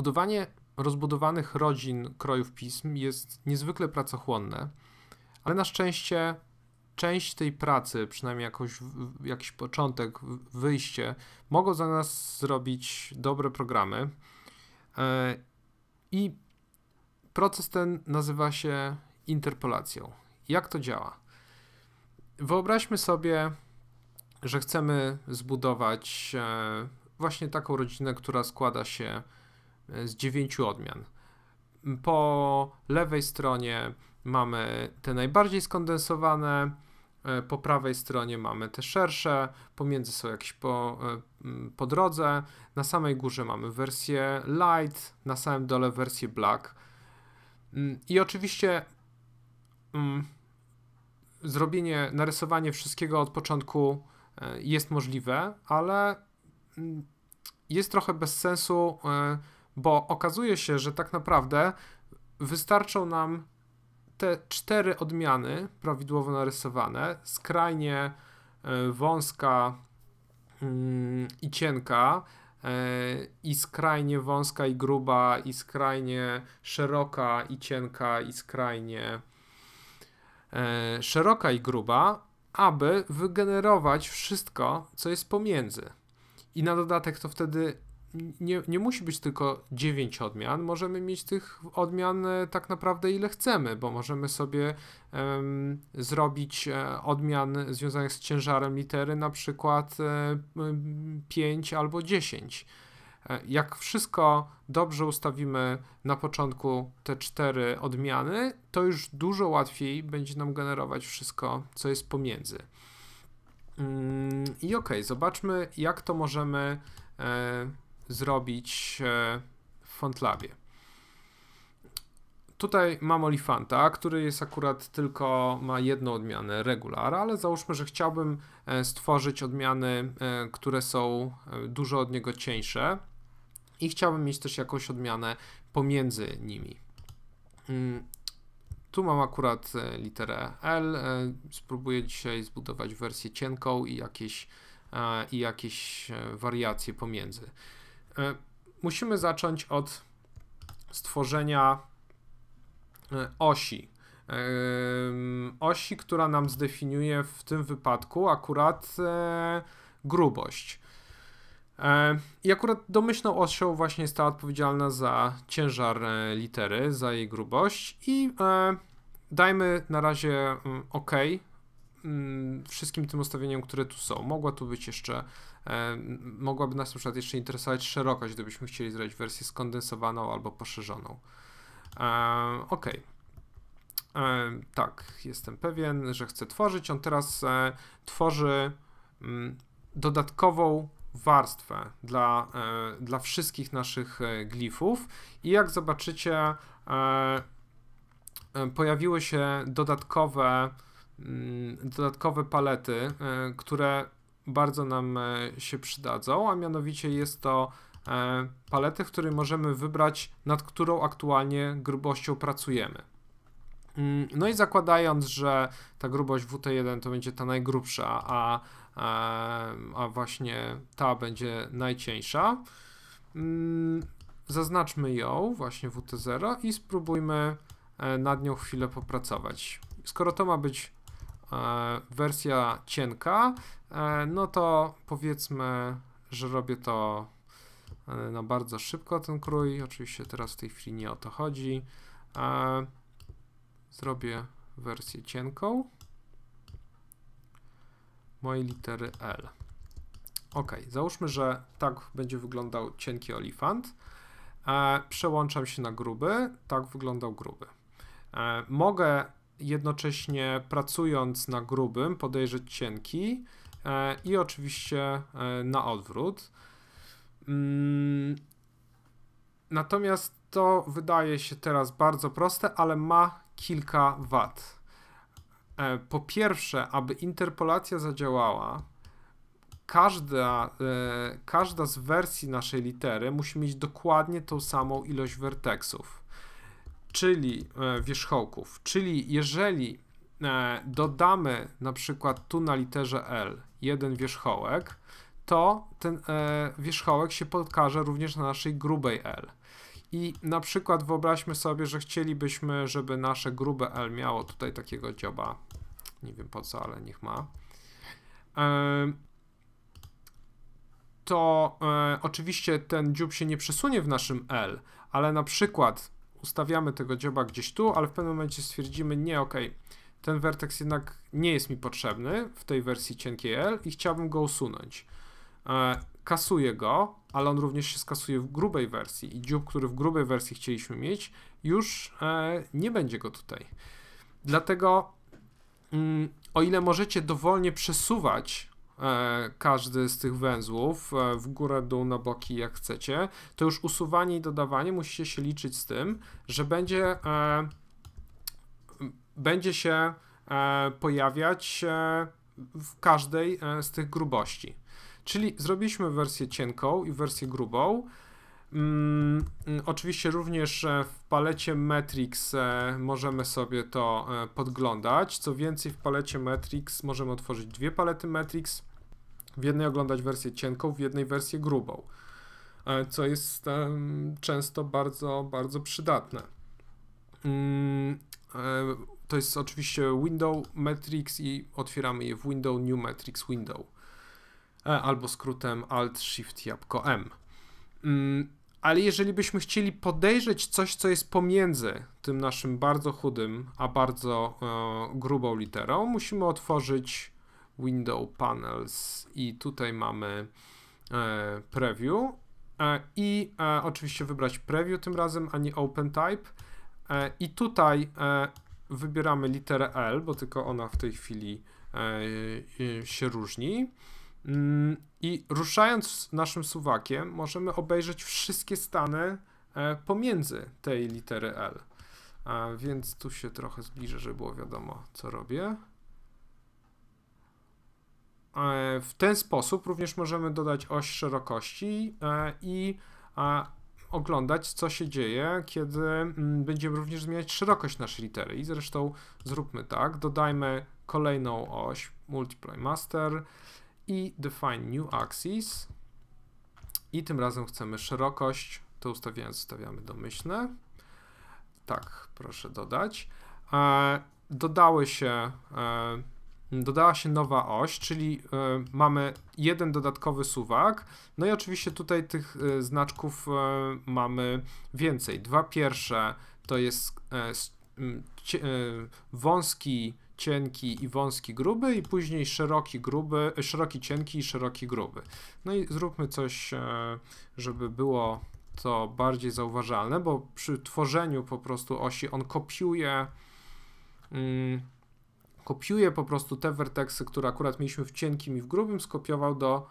Budowanie rozbudowanych rodzin krojów pism jest niezwykle pracochłonne, ale na szczęście część tej pracy, przynajmniej jakoś, jakiś początek, wyjście, mogą za nas zrobić dobre programy. E, I proces ten nazywa się interpolacją. Jak to działa? Wyobraźmy sobie, że chcemy zbudować e, właśnie taką rodzinę, która składa się z dziewięciu odmian. Po lewej stronie mamy te najbardziej skondensowane, e, po prawej stronie mamy te szersze, pomiędzy są jakieś po, po drodze, na samej górze mamy wersję light, na samym dole wersję black. Mm, I oczywiście mm, zrobienie, narysowanie wszystkiego od początku e, jest możliwe, ale mm, jest trochę bez sensu, e, bo okazuje się, że tak naprawdę wystarczą nam te cztery odmiany prawidłowo narysowane, skrajnie e, wąska mm, i cienka, i skrajnie wąska i gruba, i skrajnie szeroka i cienka, i skrajnie e, szeroka i gruba, aby wygenerować wszystko, co jest pomiędzy. I na dodatek to wtedy nie, nie musi być tylko 9 odmian, możemy mieć tych odmian e, tak naprawdę ile chcemy, bo możemy sobie um, zrobić e, odmian związanych z ciężarem litery na przykład 5 albo 10 E, jak wszystko dobrze ustawimy na początku te cztery odmiany, to już dużo łatwiej będzie nam generować wszystko, co jest pomiędzy. Mm, I ok, zobaczmy, jak to możemy e, zrobić e, w FontLabie. Tutaj mam Olifanta, który jest akurat tylko, ma jedną odmianę regular, ale załóżmy, że chciałbym stworzyć odmiany, które są dużo od niego cieńsze i chciałbym mieć też jakąś odmianę pomiędzy nimi. Mm, tu mam akurat e, literę L. E, spróbuję dzisiaj zbudować wersję cienką i jakieś, e, i jakieś wariacje pomiędzy. Musimy zacząć od stworzenia osi. Osi, która nam zdefiniuje w tym wypadku akurat grubość. E, I akurat domyślną osią właśnie ta odpowiedzialna za ciężar e, litery, za jej grubość i e, dajmy na razie mm, OK wszystkim tym ustawieniom, które tu są. Mogła tu być jeszcze, mogłaby nas na przykład jeszcze interesować szerokość, gdybyśmy chcieli zrobić wersję skondensowaną albo poszerzoną. OK. Tak, jestem pewien, że chcę tworzyć. On teraz tworzy mm, dodatkową warstwę dla, e, dla wszystkich naszych e, glifów i jak zobaczycie e, pojawiły się dodatkowe mm, dodatkowe palety, które bardzo nam się przydadzą, a mianowicie jest to palety, w której możemy wybrać, nad którą aktualnie grubością pracujemy. Mm, no i zakładając, że ta grubość WT1 to będzie ta najgrubsza, a a właśnie ta będzie najcieńsza. Mm, zaznaczmy ją, właśnie WT0 i spróbujmy e, nad nią chwilę popracować. Skoro to ma być e, wersja cienka, e, no to powiedzmy, że robię to na bardzo szybko ten krój. Oczywiście teraz w tej chwili nie o to chodzi. Zrobię wersję cienką mojej litery L. Ok, załóżmy, że tak będzie wyglądał cienki olifant. E, przełączam się na gruby, tak wyglądał gruby. E, mogę jednocześnie pracując na grubym podejrzeć cienki e, i oczywiście e, na odwrót. Mm, natomiast to wydaje się teraz bardzo proste, ale ma kilka wad. E, po pierwsze, aby interpolacja zadziałała, każda, każda z wersji naszej litery musi mieć dokładnie tą samą ilość werteksów, czyli e, wierzchołków. Czyli jeżeli dodamy na przykład tu na literze L jeden wierzchołek, to ten wierzchołek się pokaże również na naszej grubej L. I na przykład wyobraźmy sobie, że chcielibyśmy, żeby nasze grube L miało tutaj takiego dzioba. Nie wiem po co, ale niech ma. To e, oczywiście ten dziób się nie przesunie w naszym L, ale na przykład ustawiamy tego dzioba gdzieś tu, ale w pewnym momencie stwierdzimy, nie, ok, ten vertex jednak nie jest mi potrzebny w tej wersji cienkiej L i chciałbym go usunąć. E, kasuję go, ale on również się skasuje w grubej wersji i dziób, który w grubej wersji chcieliśmy mieć, już e, nie będzie go tutaj. Dlatego mm, o ile możecie dowolnie przesuwać każdy z tych węzłów e, w górę, dół, na boki, jak chcecie, to już usuwanie i dodawanie musicie się liczyć z tym, że będzie, e, będzie się e, pojawiać e, w każdej e, z tych grubości. Czyli zrobiliśmy wersję cienką i wersję grubą. Mm, oczywiście również e, w palecie Matrix e, możemy sobie to e, podglądać. Co więcej, w palecie Matrix możemy otworzyć dwie palety Matrix. W jednej oglądać wersję cienką, w jednej wersję grubą, e, co jest często bardzo, bardzo przydatne. Mm, e, to jest oczywiście Window Matrix i otwieramy je w Window New Matrix Window. E, albo skrótem Alt Shift Jabłko M. Mm, ale jeżeli byśmy chcieli podejrzeć coś, co jest pomiędzy tym naszym bardzo chudym, a bardzo e, grubą literą, musimy otworzyć Window Panels i tutaj mamy e, Preview e, i e, oczywiście wybrać Preview tym razem, a nie Open Type i tutaj wybieramy literę L, bo tylko ona w tej chwili się różni Mm, I ruszając naszym suwakiem, możemy obejrzeć wszystkie stany pomiędzy tej litery L. Więc tu się trochę zbliżę, żeby było wiadomo, co robię. E, w ten sposób również możemy dodać oś szerokości e, i oglądać, co się dzieje, kiedy mm, będziemy również zmieniać szerokość naszej litery. I zresztą zróbmy tak, dodajmy kolejną oś Multiply Master i define new axis i tym razem chcemy szerokość, to ustawiając stawiamy domyślne. Tak, proszę dodać. E, dodały się, dodała się nowa oś, czyli e, mamy jeden dodatkowy suwak. No i oczywiście tutaj tych e, znaczków e, mamy więcej. Dwa pierwsze to jest wąski cienki i wąski, gruby i później szeroki, gruby, szeroki, cienki i szeroki, gruby. No i zróbmy coś, żeby było to bardziej zauważalne, bo przy tworzeniu po prostu osi on kopiuje mm, kopiuje po prostu te werteksy, które akurat mieliśmy w cienkim i w grubym, skopiował do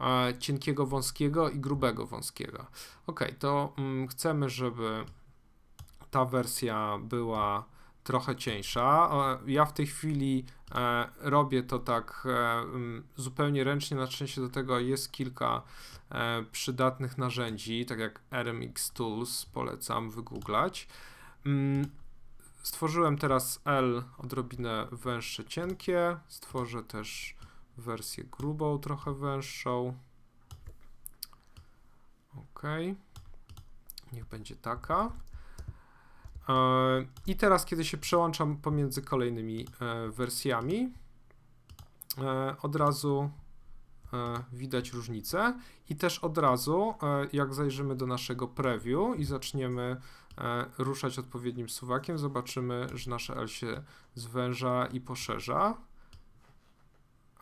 e, cienkiego wąskiego i grubego wąskiego. Ok, to mm, chcemy, żeby ta wersja była trochę cieńsza. Ja w tej chwili e, robię to tak e, zupełnie ręcznie, na szczęście do tego jest kilka e, przydatnych narzędzi, tak jak RMX Tools, polecam wygooglać. Mm, stworzyłem teraz L odrobinę węższe, cienkie. Stworzę też wersję grubą, trochę węższą. Ok. Niech będzie taka. E, I teraz, kiedy się przełączam pomiędzy kolejnymi e, wersjami, e, od razu widać różnicę i też od razu, jak zajrzymy do naszego preview i zaczniemy ruszać odpowiednim suwakiem, zobaczymy, że nasze L się zwęża i poszerza.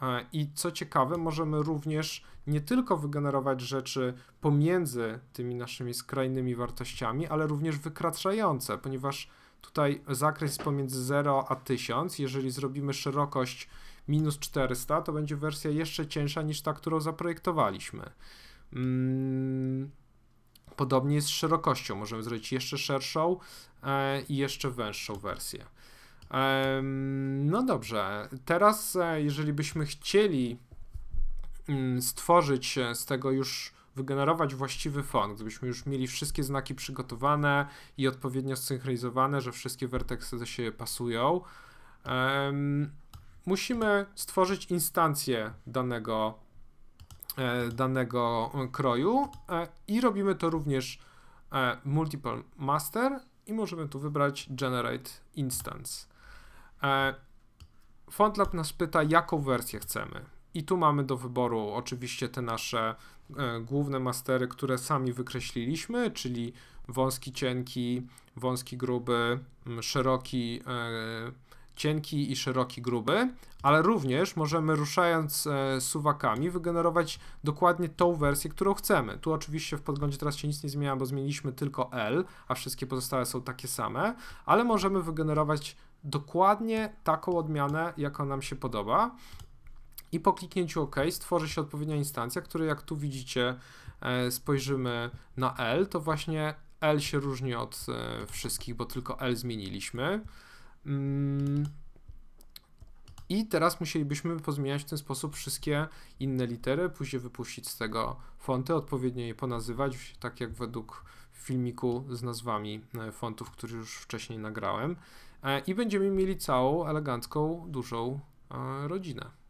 E, I co ciekawe, możemy również nie tylko wygenerować rzeczy pomiędzy tymi naszymi skrajnymi wartościami, ale również wykraczające, ponieważ tutaj zakres pomiędzy 0 a 1000. Jeżeli zrobimy szerokość minus 400, to będzie wersja jeszcze cieńsza niż ta, którą zaprojektowaliśmy. Mm, podobnie jest z szerokością. Możemy zrobić jeszcze szerszą e, i jeszcze węższą wersję. No dobrze, teraz e, jeżeli byśmy chcieli mm, stworzyć z tego już wygenerować właściwy font, gdybyśmy już mieli wszystkie znaki przygotowane i odpowiednio zsynchronizowane, że wszystkie werteksy do siebie pasują, musimy stworzyć instancję danego, e, danego kroju e, i robimy to również e, Multiple Master i możemy tu wybrać Generate Instance. FontLab nas pyta, jaką wersję chcemy. I tu mamy do wyboru oczywiście te nasze główne mastery, które sami wykreśliliśmy, czyli wąski, cienki, wąski, gruby, szeroki, cienki i szeroki, gruby, ale również możemy ruszając e, suwakami wygenerować dokładnie tą wersję, którą chcemy. Tu oczywiście w podglądzie teraz się nic nie zmienia, bo zmieniliśmy tylko L, a wszystkie pozostałe są takie same, ale możemy wygenerować dokładnie taką odmianę, jaka nam się podoba. I po kliknięciu OK stworzy się odpowiednia instancja, której jak tu widzicie e, spojrzymy na L, to właśnie L się różni od e, wszystkich, bo tylko L zmieniliśmy. Mm. I teraz musielibyśmy pozmieniać w ten sposób wszystkie inne litery, później wypuścić z tego fonty, odpowiednio je ponazywać, tak jak według filmiku z nazwami e, fontów, który już wcześniej nagrałem. I będziemy mieli całą elegancką, dużą rodzinę.